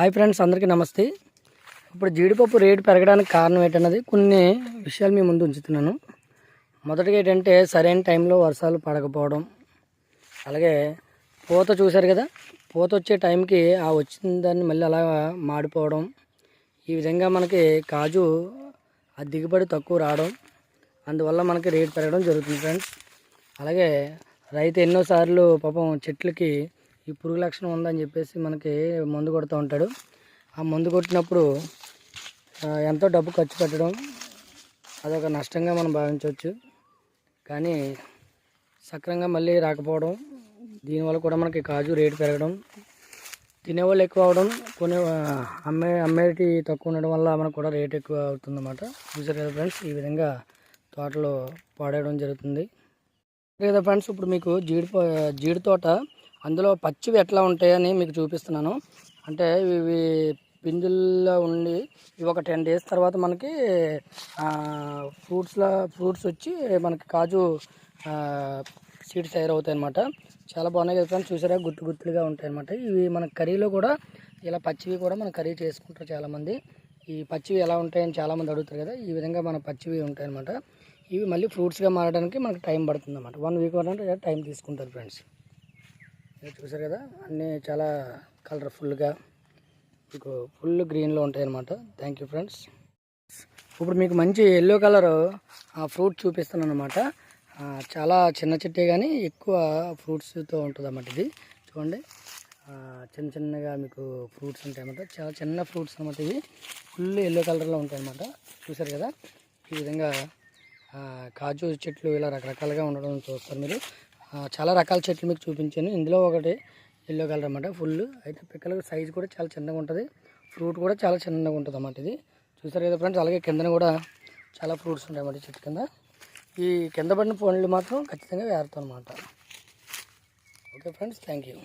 Hi friends అందరికీ నమస్తే. ఇప్పుడు జీడిపప్పు రేటు పెరగడానికి కారణం ఏంటన్నది కొన్ని విషయాలు మీ ముందు ఉంచుతున్నాను. మొదటిగా ఏంటంటే సరైన టైంలో వర్షాలు పడకపోవడం. అలాగే పూత చూశారు కదా పూత వచ్చే టైంకి ఆ వచ్చిన దాన్ని మళ్ళీ అలా మాడిపోవడం. ఈ విధంగా మనకి కాజు ఆ దిగుబడి తక్కువ రావడం. అందువల్ల మనకి రేటు పెరగడం జరుగుతుంది ఫ్రెండ్స్ అలాగే రైతు ఎన్నోసార్లు పాపం చెట్లకి ఈ పురుగు లక్షణం ఉందని చెప్పేసి మనకి మందు కొడుతూ ఉంటాడు. ఆ మందు కొట్టినప్పుడు ఎంతో డబ్బు ఖర్చు పెట్టడం అదొక నష్టంగా మనం భావించవచ్చు. కానీ సక్రంగా మళ్ళీ రాకపోవడం దీనివల్ల కూడా మనకి కాజు రేటు పెరగడం తినేవాళ్ళు ఎక్కువ అవడం కొనే అమ్మే అమ్మేటి తక్కువ ఉండడం వల్ల మనకు కూడా రేట్ ఎక్కువ అవుతుందన్నమాట. చూసారు కదా ఫ్రెండ్స్ ఈ విధంగా తోటలో పాడేయడం జరుగుతుంది. కదా ఫ్రెండ్స్ ఇప్పుడు మీకు జీడి జీడి తోట అందులో పచ్చివి ఎట్లా ఉంటాయని మీకు చూపిస్తున్నాను. అంటే ఇవి పిందుల్లో ఉండి ఇవి ఒక టెన్ డేస్ తర్వాత మనకి ఫ్రూట్స్లో ఫ్రూట్స్ వచ్చి మనకి కాజు సీడ్స్ తయారవుతాయి అనమాట చాలా బాగున్నాయి కదా ఫ్రెండ్స్ చూసారా? గుత్తు గుత్తులుగా ఉంటాయి అనమాట ఇవి మన కర్రీలో కూడా ఇలా పచ్చివి కూడా మన కర్రీ చేసుకుంటారు చాలామంది. ఈ పచ్చివి ఎలా ఉంటాయని చాలామంది అడుగుతారు కదా ఈ విధంగా మన పచ్చివి ఉంటాయి అనమాట ఇవి మళ్ళీ ఫ్రూట్స్గా మారడానికి మనకు టైం పడుతుంది అనమాట వన్ వీక్ వరకు టైం తీసుకుంటారు ఫ్రెండ్స్. చూసారు కదా అన్నీ చాలా కలర్ఫుల్గా మీకు ఫుల్ గ్రీన్లో ఉంటాయన్నమాట. థ్యాంక్ యూ ఫ్రెండ్స్ ఇప్పుడు మీకు మంచి ఎల్లో కలర్ ఫ్రూట్ చూపిస్తున్నాను అనమాట చాలా చిన్న చెట్టే కానీ ఎక్కువ ఫ్రూట్స్తో ఉంటుంది అన్నమాట ఇది. చూడండి. చిన్న చిన్నగా మీకు ఫ్రూట్స్ ఉంటాయన్నమాట. చాలా చిన్న ఫ్రూట్స్ అనమాట ఇవి. ఫుల్ ఎల్లో కలర్లో ఉంటాయన్నమాట. చూసారు కదా? ఈ విధంగా కాజు చెట్లు ఇలా రకరకాలుగా ఉండడం చూస్తారు మీరు. చాలా రకాల చెట్లు మీకు చూపించాను. ఇందులో ఒకటి ఎల్లో కలర్ అనమాట ఫుల్ అయితే పిక్కల సైజ్ కూడా చాలా చిన్నగా ఉంటుంది. ఫ్రూట్ కూడా చాలా చిన్నగా ఉంటుంది అన్నమాట ఇది. చూసారు కదా ఫ్రెండ్స్ అలాగే కిందన కూడా చాలా ఫ్రూట్స్ ఉంటాయి అన్నమాట చెట్టు కింద. ఈ కింద పడిన పండ్లు మాత్రం ఖచ్చితంగా వేరుతాం అనమాట ఓకే ఫ్రెండ్స్ థ్యాంక్ యూ